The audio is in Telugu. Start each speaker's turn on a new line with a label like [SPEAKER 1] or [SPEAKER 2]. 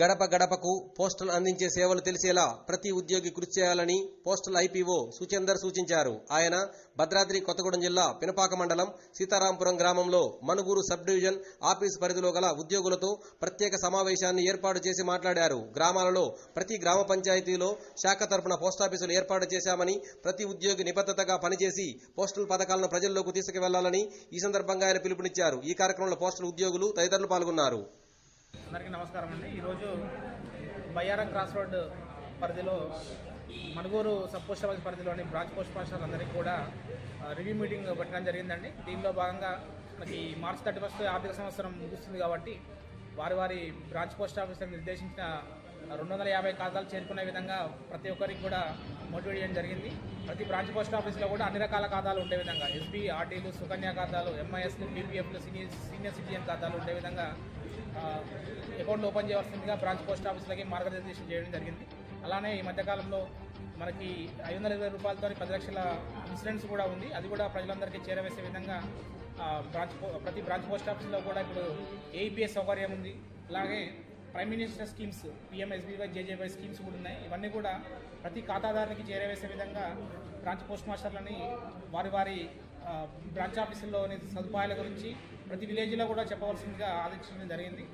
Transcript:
[SPEAKER 1] గడప గడపకు పోస్టల్ అందించే సేవలు తెలిసేలా ప్రతి ఉద్యోగి కృషి చేయాలని పోస్టల్ ఐపీఓ సుచందర్ సూచించారు. ఆయన భద్రాద్రి కొత్తగూడెం జిల్లా పినపాక మండలం సీతారాంపురం గ్రామంలో మనుగూరు సబ్ డివిజన్ ఆఫీస్ పరిధిలో గల ఉద్యోగులతో ప్రత్యేక సమావేశాన్ని ఏర్పాటు చేసి మాట్లాడారు. గ్రామాలలో ప్రతి గ్రామ పంచాయతీలో శాఖ తరపున పోస్టాఫీసులు ఏర్పాటు చేశామని ప్రతి ఉద్యోగి నిబద్ధతగా పనిచేసి పోస్టల్ పథకాలను ప్రజల్లోకి తీసుకువెళ్ళాలని ఈ సందర్భంగా ఆయన పిలుపునిచ్చారు. ఈ కార్యక్రమంలో పోస్టల్ ఉద్యోగులు తదితరులు పాల్గొన్నారు.
[SPEAKER 2] అందరికీ నమస్కారం అండి. ఈరోజు బయ్యారం క్రాస్ రోడ్ పరిధిలో మణుగూరు సబ్ పోస్ట్ ఆఫీస్ పరిధిలోని బ్రాంచ్ పోస్ట్ మాస్టర్ అందరికీ కూడా రివ్యూ మీటింగ్ పెట్టడం జరిగిందండి. దీనిలో భాగంగా మనకి మార్చ్ థర్టీ ఫస్ట్ ఆర్థిక సంవత్సరం ముగుస్తుంది కాబట్టి వారి వారి బ్రాంచ్ పోస్ట్ ఆఫీసర్ నిర్దేశించిన రెండు వందల యాభై ఖాతాలు చేరుకునే విధంగా ప్రతి ఒక్కరికి కూడా మోటివేట్ చేయడం జరిగింది. ప్రతి బ్రాంచ్ పోస్ట్ ఆఫీస్లో కూడా అన్ని రకాల ఖాతాలు ఉండే విధంగా ఎస్బీ ఆర్టీలు సుకన్య ఖాతాలు ఎంఐఎస్లు బీపీఎఫ్లు సీనియర్ సీనియర్ సిటిజన్ ఖాతాలు ఉండే విధంగా అకౌంట్లు ఓపెన్ చేయవలసిందిగా బ్రాంచ్ పోస్ట్ ఆఫీసులకి మార్గనిర్దేశం చేయడం జరిగింది. అలానే ఈ మధ్యకాలంలో మనకి ఐదు వందల ఇరవై రూపాయలతో పది లక్షల ఇన్సూరెన్స్ కూడా ఉంది. అది కూడా ప్రజలందరికీ చేరవేసే విధంగా బ్రాంచ్ పో- ప్రతి బ్రాంచ్ పోస్ట్ ఆఫీస్లో కూడా ఇప్పుడు ఏఈపీఎస్ సౌకర్యం ఉంది. అలాగే prime minister schemes PMSBY JJY schemes కూడా ఉన్నాయి. ఇవన్నీ కూడా ప్రతి ఖాతాదారునికి చేరవేసే విధంగా బ్రాంచ్ పోస్ట్ మాస్టర్లని వారి వారి బ్రాంచ్ ఆఫీసుల్లోని సదుపాయాల గురించి ప్రతి విలేజ్లో కూడా చెప్పవలసిందిగా ఆదేశించడం జరిగింది.